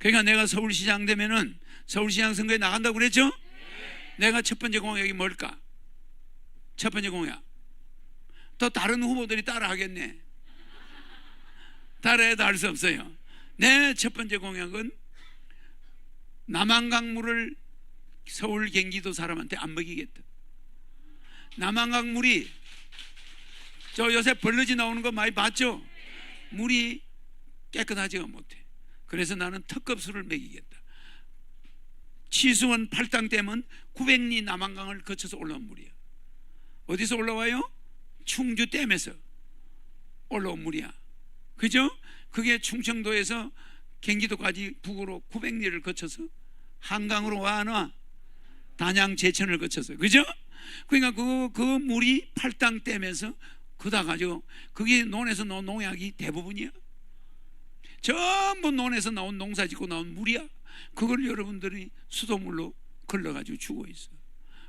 그러니까 내가 서울시장 되면은 서울시장 선거에 나간다고 그랬죠? 내가 첫 번째 공약이 뭘까? 첫 번째 공약. 또 다른 후보들이 따라하겠네. 따라해도 할 수 없어요. 내 첫 번째 공약은 남한강물을 서울 경기도 사람한테 안 먹이겠다. 남한강 물이 저 요새 벌러지 나오는 거 많이 봤죠? 물이 깨끗하지가 못해. 그래서 나는 특급수를 먹이겠다. 치수원 팔당댐은 900리 남한강을 거쳐서 올라온 물이야. 어디서 올라와요? 충주댐에서 올라온 물이야. 그죠? 그게 충청도에서 경기도까지 북으로 900리를 거쳐서 한강으로 와나 단양 제천을 거쳐서 그죠? 그러니까 그, 그 물이 팔당댐에서 그다 가지고 그게 논에서 나온 농약이 대부분이야. 전부 논에서 나온 농사 짓고 나온 물이야. 그걸 여러분들이 수돗물로 걸러가지고 주고 있어.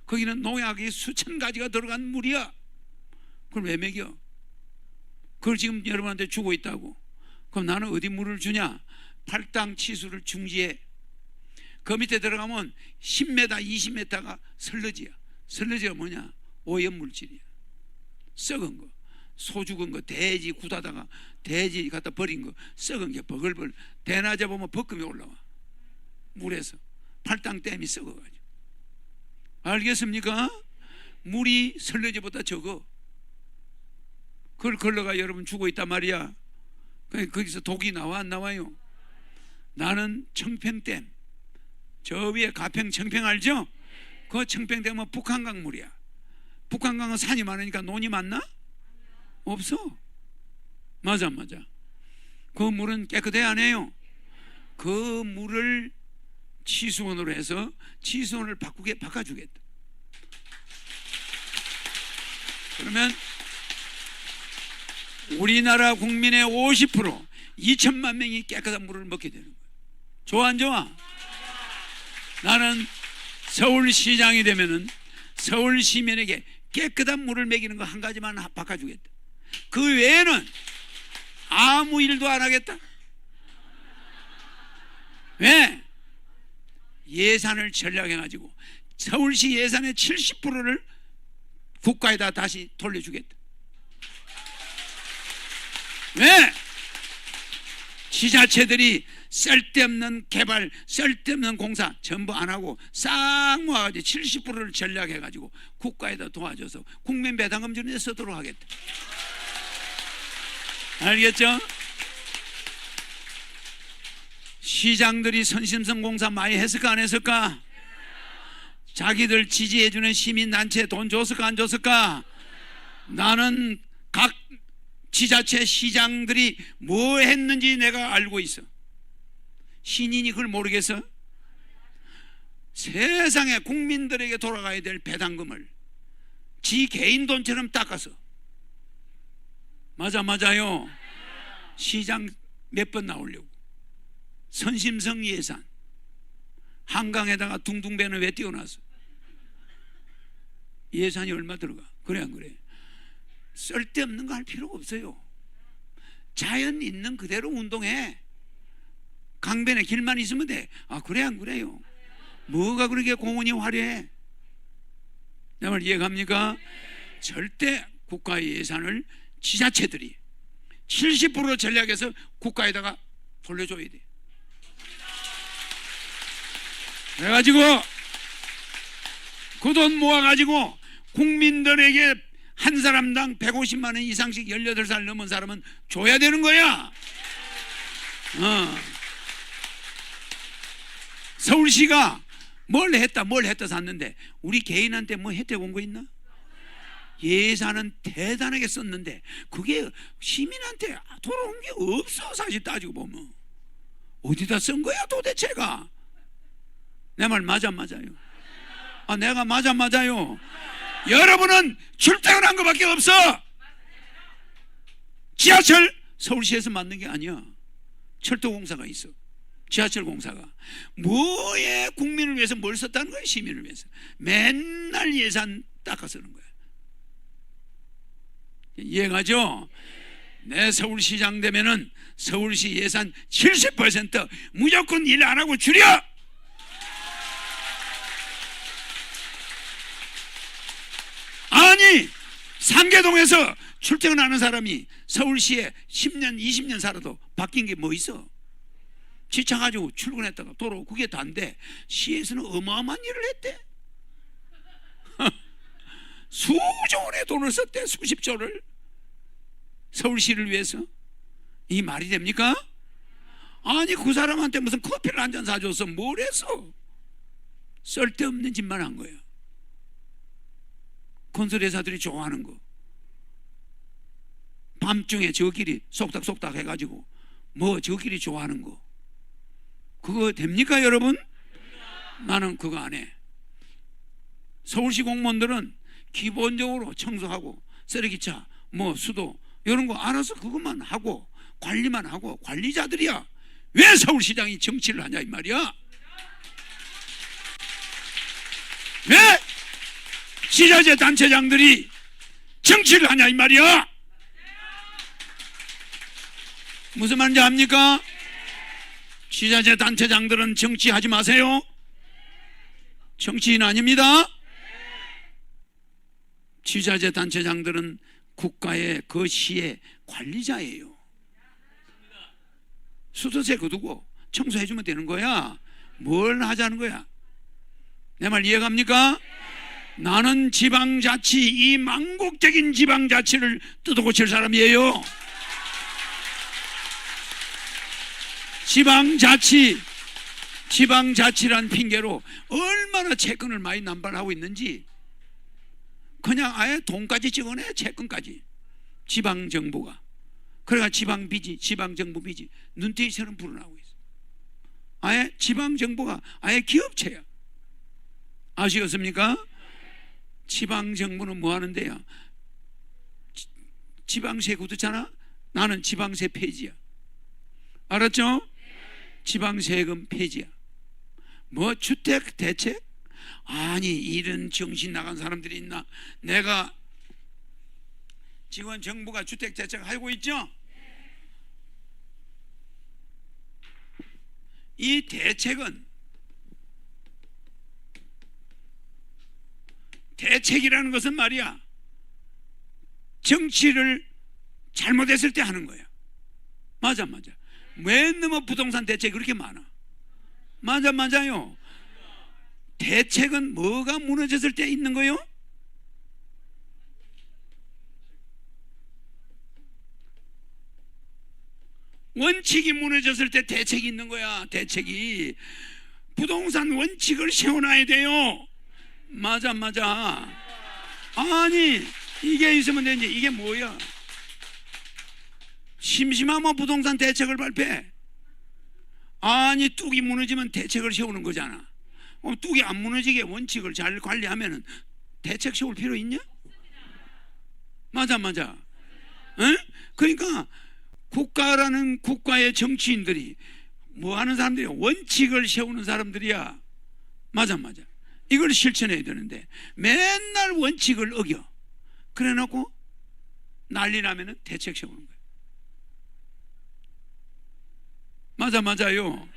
거기는 농약이 수천 가지가 들어간 물이야. 그걸 왜 먹여? 그걸 지금 여러분한테 주고 있다고. 그럼 나는 어디 물을 주냐? 팔당 치수를 중지해. 그 밑에 들어가면 10m, 20m가 설러지야. 설러지가 뭐냐? 오염 물질이야. 썩은 거. 소 죽은 거, 돼지 굳하다가 돼지 갖다 버린 거, 썩은 게 버글버글. 대낮에 보면 벚금이 올라와. 물에서. 팔당 댐이 썩어가지고. 알겠습니까? 물이 설레지보다 적어. 그걸 걸러가 여러분 주고 있단 말이야. 그 거기서 독이 나와 안 나와요? 나는 청평댐. 저 위에 가평 청평 알죠? 그 청평댐은 북한강 물이야. 북한강은 산이 많으니까 논이 많나? 없어. 맞아, 맞아. 그 물은 깨끗해 안 해요? 그 물을 치수원으로 해서 치수원을 바꾸게 바꿔주겠다. 그러면 우리나라 국민의 50% 2천만 명이 깨끗한 물을 먹게 되는 거예요. 좋아 안 좋아? 나는 서울시장이 되면은 서울 시민에게 깨끗한 물을 먹이는 거 한 가지만 바꿔주겠다. 그 외에는 아무 일도 안 하겠다. 왜? 예산을 전략해가지고 서울시 예산의 70%를 국가에다 다시 돌려주겠다. 왜? 지자체들이 쓸데없는 개발, 쓸데없는 공사 전부 안 하고 싹 모아가지고 70%를 전략해가지고 국가에다 도와줘서 국민 배당금 데 쓰도록 하겠다. 알겠죠? 시장들이 선심성 공사 많이 했을까 안 했을까? 자기들 지지해주는 시민단체 돈 줬을까 안 줬을까? 나는 각 지자체 시장들이 뭐 했는지 내가 알고 있어. 신인이 그걸 모르겠어? 세상에 국민들에게 돌아가야 될 배당금을 지 개인 돈처럼 닦아서 맞아 맞아요. 시장 몇 번 나오려고 선심성 예산 한강에다가 둥둥배는 왜 띄워놨어? 예산이 얼마 들어가? 그래 안 그래? 쓸데없는 거 할 필요가 없어요. 자연 있는 그대로 운동해. 강변에 길만 있으면 돼. 아 그래 안 그래요? 뭐가 그렇게 공원이 화려해? 내말 이해갑니까? 절대 국가의 예산을 지자체들이 70% 전략해서 국가에다가 돌려줘야 돼. 그래가지고 그 돈 모아가지고 국민들에게 한 사람당 150만 원 이상씩 18살 넘은 사람은 줘야 되는 거야. 어. 서울시가 뭘 했다 뭘 했다 샀는데 우리 개인한테 뭐 혜택 온 거 있나? 예산은 대단하게 썼는데 그게 시민한테 돌아온 게 없어 사실 따지고 보면. 어디다 쓴 거야 도대체가? 내 말 맞아 맞아요? 아 내가 맞아 맞아요? 여러분은 출퇴근한 것밖에 없어! 지하철! 서울시에서 만든 게 아니야. 철도공사가 있어. 지하철 공사가. 뭐에 국민을 위해서 뭘 썼다는 거야 시민을 위해서? 맨날 예산 닦아 쓰는 거야 이해가죠? 내 서울시장 되면은 서울시 예산 70% 무조건 일 안 하고 줄여. 아니 상계동에서 출퇴근하는 사람이 서울시에 10년 20년 살아도 바뀐 게 뭐 있어? 지쳐 가지고 출근했다가 도로 그게 다인데 시에서는 어마어마한 일을 했대. 수조 원의 돈을 썼대 수십조를 서울시를 위해서 이 말이 됩니까? 아니 그 사람한테 무슨 커피를 한 잔 사줘서 뭘 했어? 쓸데없는 짓만 한 거야. 건설 회사들이 좋아하는 거. 밤중에 저끼리 속닥속닥 해가지고 뭐 저끼리 좋아하는 거. 그거 됩니까 여러분? 나는 그거 안 해. 서울시 공무원들은 기본적으로 청소하고 쓰레기차, 뭐 수도 이런 거 알아서 그것만 하고 관리만 하고 관리자들이야. 왜 서울시장이 정치를 하냐 이 말이야. 왜 지자체 단체장들이 정치를 하냐 이 말이야. 무슨 말인지 압니까? 지자체 단체장들은 정치하지 마세요. 정치인 아닙니다. 지자체 단체장들은 국가의 그 시의 관리자예요. 수도세 거두고 청소해주면 되는 거야. 뭘 하자는 거야? 내 말 이해갑니까? 나는 지방자치, 이 망국적인 지방자치를 뜯어고칠 사람이에요. 지방자치, 지방자치란 핑계로 얼마나 채권을 많이 남발하고 있는지 그냥 아예 돈까지 찍어내 채권까지 지방 정부가 그래가 지방비지 지방 정부 비지 눈탱이처럼 불어나고 있어 아예 지방 정부가 아예 기업체야 아시겠습니까? 지방 정부는 뭐 하는데요? 지- 지방세 거두잖아 나는 지방세 폐지야 알았죠? 지방세금 폐지야 뭐 주택 대책? 아니 이런 정신 나간 사람들이 있나? 내가 지금 정부가 주택 대책 하고 있죠? 이 대책은 대책이라는 것은 말이야 정치를 잘못했을 때 하는 거야. 맞아 맞아. 왜 너무 부동산 대책이 그렇게 많아? 맞아 맞아요. 대책은 뭐가 무너졌을 때 있는 거요? 원칙이 무너졌을 때 대책이 있는 거야. 대책이 부동산 원칙을 세워놔야 돼요. 맞아 맞아. 아니 이게 있으면 되지. 이게 뭐야? 심심하면 부동산 대책을 발표해. 아니 뚝이 무너지면 대책을 세우는 거잖아. 어, 뚝이 안 무너지게 원칙을 잘 관리하면은 대책 세울 필요 있냐? 맞아 맞아. 응? 그러니까 국가라는 국가의 정치인들이 뭐 하는 사람들이 원칙을 세우는 사람들이야. 맞아 맞아. 이걸 실천해야 되는데 맨날 원칙을 어겨. 그래 놓고 난리 나면은 대책 세우는 거야. 맞아 맞아요.